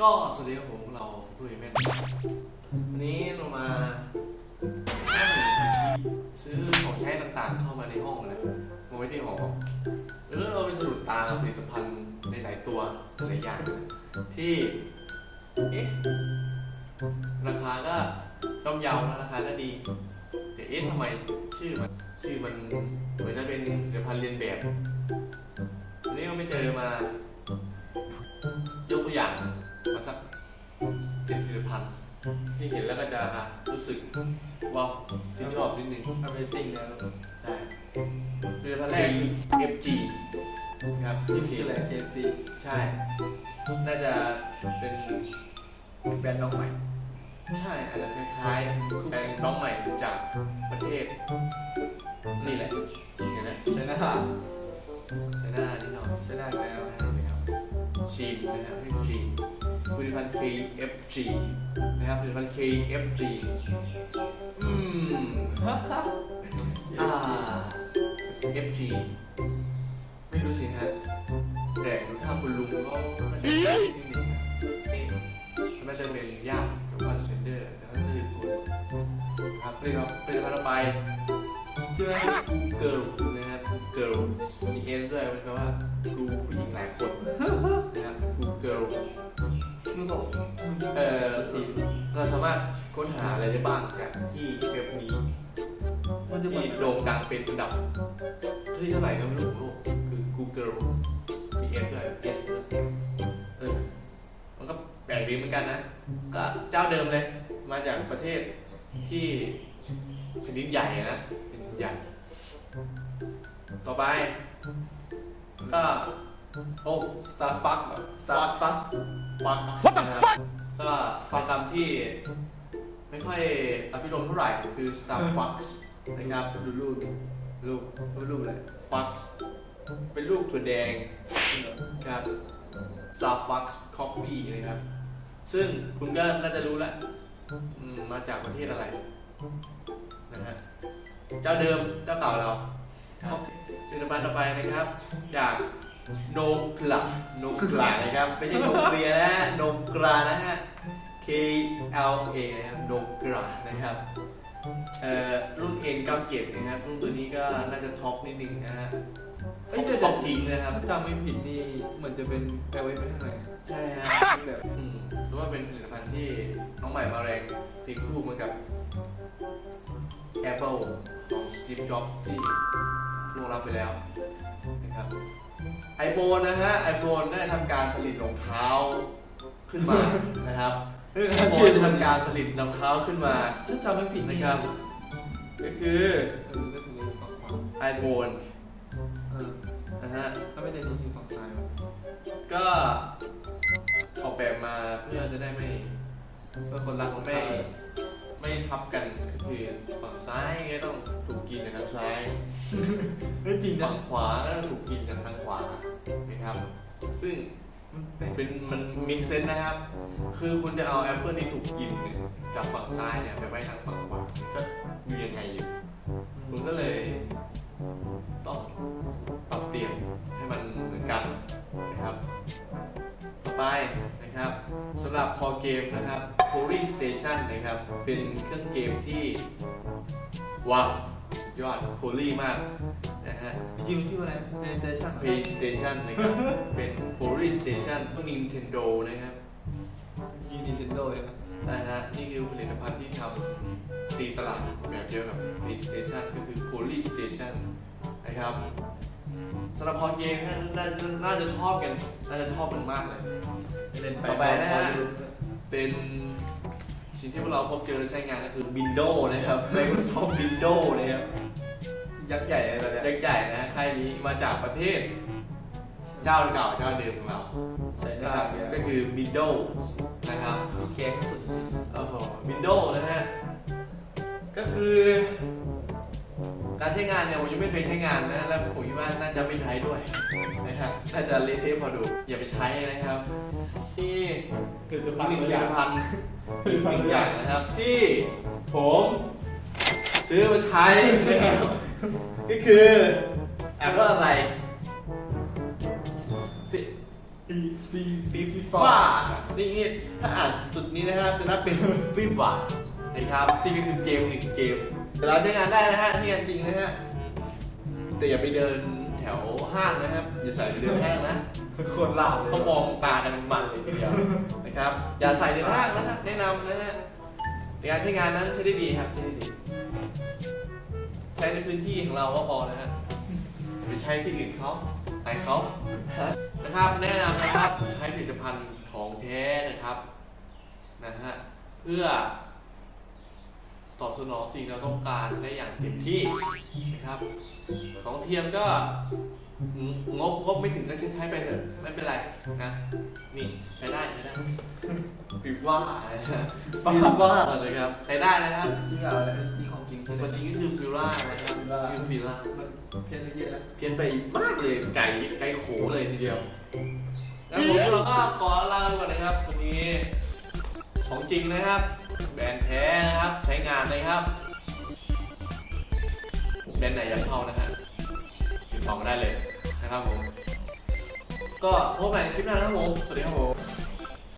ก็สวัสดีครับผมเราคุยแม่นวันนี้เรามาซื้อของใช้ต่างๆ เข้ามาในห้องนะมาไว้ที่หอแล้วเราไปสะดุดตาผลิตภัณฑ์ในหลายตัวหลายอย่างที่เอ๊ะราคาก็ย่อมเยาวนะราคาก็ดี แต่เอ๊ะทำไมชื่อมันชื่อมันเหมือนจะเป็นผลิตภัณฑ์เรียนแบบวันนี้ก็ไม่เจอมายกตัวอย่าง เป็นผลิตภัณฑ์ที่เห็นแล้วก็จะรู้สึกว้าวชื่นชอบนิดนึง Amazing นะใช่ผลิตภัณฑ์แรกคือ FG ครับนี่คืออะไร KFC ใช่ น่าจะเป็นแบรนด์น้องใหม่ ใช่อาจจะคล้ายๆแปลงน้องใหม่จากประเทศ นี่แหละเห็นไหมใช่นะใช้หน้านิดหน่อยใช่ได้แล้วชีนนะครับให้ชีน ผลิตภัณฑ์ KFG นะครับผลิตภัณฑ์ KFG อืมอ่า FG ไม่รู้สิฮะแต่ดูท่าคุณลุงก็น่าจะใช่นิดนึงนะนี่น่าจะเป็นญาติกับวันเซนเดอร์แล้วก็คือคุณครับผลิตภัณฑ์ผลิตภัณฑ์ต่อไปชื่อว่า Google นะครับ Google มี S ด้วยเป็นแปลว่า คือผมเอ่อเราสามารถค้นหาอะไรได้บ้างจากที่เว็บนี้มันจะมืที่โด่งดังเป็นอันดับที่เท่าไหร่ก็ไม่รู้ของโลกคือ Google มี S ด้วย S เออมันก็แปลกดีเหมือนกันนะ ก็เจ้าเดิมเลย มาจากประเทศที่แผ่นดินใหญ่นะแผ่นดินใหญ่ ต่อไป ก็ โอ้ Starbucks เหรอ Starbucks ฟัก What the fuck ก็ฟังคำที่ไม่ค่อยอภิรมย์เท่าไหร่คือ Starbucks นะครับดูรูปรูปดูรูปอะไรฟักเป็นรูปถั่วแดงครับ Starbucks Coffee นะครับ ซึ่งคุณก็น่าจะรู้แล้วอืมมาจากประเทศอะไรนะฮะเจ้าเดิมเจ้าเก่าเราผลิตภัณฑ์ต่อไปนะครับ จาก โนกลาโนกลานะครับไม่ใช่โนเกลียนะฮะโนกรานะฮะ K L A นะครับโนกรานะครับเอ่อรุ่น N97 นะครับรุ่นตัวนี้ก็น่าจะท็อปนิดนึงนะฮะเอ้ยแต่ท็อปจริงนะครับ ถ้าจำไม่ผิดนี่เหมือนจะเป็นแปลไว้ไม่ข้างในใช่ฮะแบบอืมหรือว่าเป็นผลิตภัณฑ์ที่น้องใหม่มาแรงตีคู่มากับ Apple ของ Steve Jobs ที่ล่วงรับไปแล้วนะครับ iPhone นะฮะ iPhone ได้ทำการผลิตรองเท้าขึ้นมานะครับเฮ้ย iPhone ได้ทำการผลิตรองเท้าขึ้นมาถ้าจำไม่ผิดนะครับก็คือเออก็ถึงอยู่ฝั่งขวา iPhone เออนะฮะถ้าไม่ได้นี่อยู่ฝั่งซ้ายวะก็ออกแบบมาเพื่อจะได้ไม่เพื่อคนรักของไม่แม่ไม่ทับกันก็คือฝั่งซ้ายก็ต้องถูกกินจากทางซ้าย เฮ้จริงนะฝั่งขวาก็ต้องถูกกินจากทางขวานะครับ ซึ่งมันเป็นมันมีเซนนะครับ คือคุณจะเอาแอปเปิลที่ถูกกินเนี่ยจากฝั่งซ้ายเนี่ยไปไว้ทางฝั่งขวาก็มียังไงอยู่คุณก็เลยต้องปรับเปลี่ยนให้มันเหมือนกันนะครับ ต่อไปนะครับสำหรับคอเกมนะครับ Police Station นะครับ เป็นเครื่องเกมที่ว้าว ยอดโ o ลี่มากนะฮะจริงๆชื่ออะไร PlayStation เหรอ PlayStation นะครับ เป็น Police Station พวก Nintendo นะครับจริง Nintendo เลยนะนะฮะนี่คือผลิตภัณฑ์ที่ทำตีตลาดแบบเดียวกับ PlayStation ก็คือ Police Station นะครับสำหรับคอเกมน่าน่าน่าจะชอบกัน น่าจะชอบกันมากเลย เล่นไปต่อไปนะฮะพอรู้เป็น สิ่งที่พวกเราพบเจอและใช้งานก็คือ Windows นะครับ Microsoft Windows นะครับยักษ์ใหญ่อะไรแบบเนี้ยเล็กใหญ่นะค่ายนี้มาจากประเทศ เจ้าเก่าเจ้าเดิมของเราใช้ได้นะครับก็คือ Windows นะครับมีแกงสุดโอ้โห Windows นะฮะก็คือ การใช้งานเนี่ยผมยังไม่เคยใช้งานนะแล้วผมคิดว่าน่าจะไม่ใช้ด้วยนะครับน่าจะเละเทะพอดูอย่าไปใช้นะครับ ที่เกิดจะอีปักงหนึ่งผอลิย่าตงภัณฑ์อีกหนึ่งอย่างนะครับ ที่ผมซื้อมาใช้นะครับก็คือแอปว่าอะไรซีซีฟีฟ่านี่นี่ถ้าอ่านจุดนี้นะครับจะนับเป็นฟีฟ่านะครับที่ก็คือเกมหนึ่งเกมเดี๋ยวเราใช้งานได้นะฮะนี่งานจริงนะฮะแต่อย่าไปเดินแถวห้างนะครับอย่าใส่ไปเดินห้างนะ คนหลับเลยเขามองตากันมันเลยทีเดียวนะครับ อย่าใส่ในห้างนะครับแนะนำนะฮะในการใช้งานนั้นใช้ได้ดีครับใช้ได้ดี ใช้ในพื้นที่ของเราก็พอนะฮะอย่าไปใช้ที่อื่นเขาไหนเขานะครับแนะนำนะครับใช้ผลิตภัณฑ์ของแท้นะครับนะฮะเพื่อตอบสนองสิ่งที่เราต้องการได้อย่างเต็มที่นะครับ ของเทียมก็ งบงบไม่ถึงก็ใช้ใช้ไปเถอะไม่เป็นไรนะนี่ใช้ได้ใช้ได้ฟิวว่านะฮะฟิวว่านะครับใช้ได้นะครับจริงเหรอไอ้ที่ของจริงตัวจริงก็คือฟิลล่านะครับคือฟิลล่ามันเพี้ยนไปเยอะแล้วเพี้ยนไปมากเลยไก่ไก่โขเลยทีเดียวแล้วผมเราก็ขอลาไปก่อนนะครับวันนี้ของจริงนะครับ แบรนด์แท้นะครับใช้งานนะครับแบรนด์ไหนอยาก นะครับผม ก็พบกันใหม่คลิปหน้านะครับผม สวัสดีครับผม